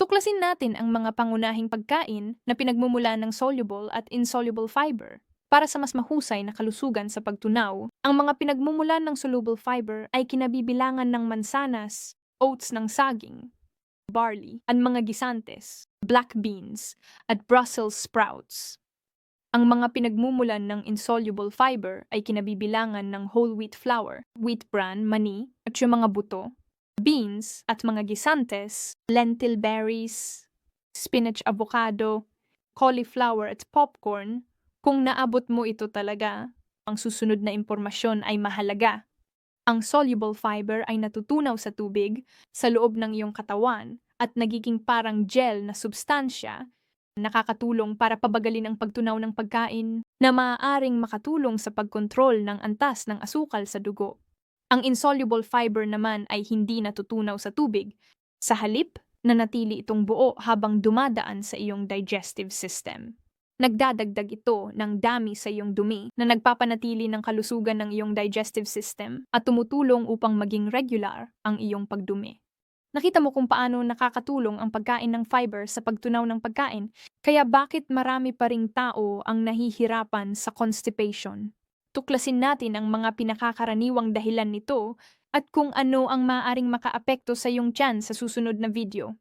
Tuklasin natin ang mga pangunahing pagkain na pinagmumula ng soluble at insoluble fiber para sa mas mahusay na kalusugan sa pagtunaw. Ang mga pinagmumula ng soluble fiber ay kinabibilangan ng mansanas, oats ng saging, barley, at mga gisantes, black beans, at Brussels sprouts. Ang mga pinagmumulan ng insoluble fiber ay kinabibilangan ng whole wheat flour, wheat bran, mani, at yung mga buto, beans at mga gisantes, lentil berries, spinach avocado, cauliflower at popcorn. Kung naabot mo ito talaga, ang susunod na impormasyon ay mahalaga. Ang soluble fiber ay natutunaw sa tubig sa loob ng iyong katawan at nagiging parang gel na substansya nakakatulong para pabagalin ang pagtunaw ng pagkain na maaaring makatulong sa pagkontrol ng antas ng asukal sa dugo. Ang insoluble fiber naman ay hindi natutunaw sa tubig. Sa halip, nanatili itong buo habang dumadaan sa iyong digestive system. Nagdadagdag ito ng dami sa iyong dumi na nagpapanatili ng kalusugan ng iyong digestive system at tumutulong upang maging regular ang iyong pagdumi. Nakita mo kung paano nakakatulong ang pagkain ng fiber sa pagtunaw ng pagkain, kaya bakit marami pa ring tao ang nahihirapan sa constipation? Tuklasin natin ang mga pinakakaraniwang dahilan nito at kung ano ang maaaring makaapekto sa iyong tiyan sa susunod na video.